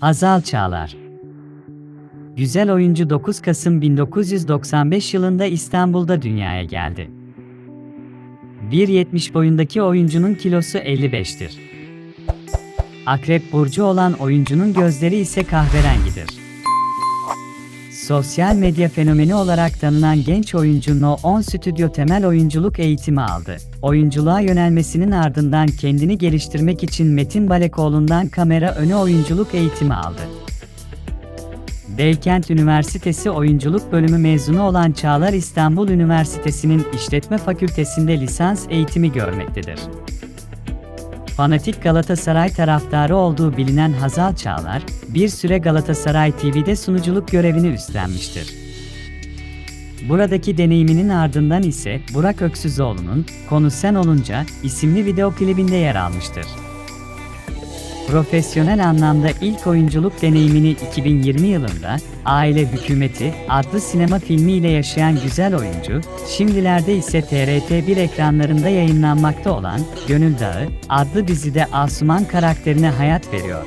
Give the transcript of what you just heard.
Hazal Çağlar Güzel oyuncu 9 Kasım 1995 yılında İstanbul'da dünyaya geldi. 1.70 boyundaki oyuncunun kilosu 55'tir. Akrep burcu olan oyuncunun gözleri ise kahverengidir. Sosyal medya fenomeni olarak tanınan genç oyuncu No 10 stüdyo temel oyunculuk eğitimi aldı. Oyunculuğa yönelmesinin ardından kendini geliştirmek için Metin Balekoğlu'ndan kamera önü oyunculuk eğitimi aldı. Beykent Üniversitesi Oyunculuk Bölümü mezunu olan Çağlar İstanbul Üniversitesi'nin İşletme Fakültesinde lisans eğitimi görmektedir. Fanatik Galatasaray taraftarı olduğu bilinen Hazal Çağlar, bir süre Galatasaray TV'de sunuculuk görevini üstlenmiştir. Buradaki deneyiminin ardından ise Burak Öksüzoğlu'nun Konu Sen Olunca isimli video klibinde yer almıştır. Profesyonel anlamda ilk oyunculuk deneyimini 2020 yılında Aile Hükümeti adlı sinema filmiyle yaşayan güzel oyuncu, şimdilerde ise TRT1 ekranlarında yayınlanmakta olan Gönül Dağı adlı dizide Asuman karakterine hayat veriyor.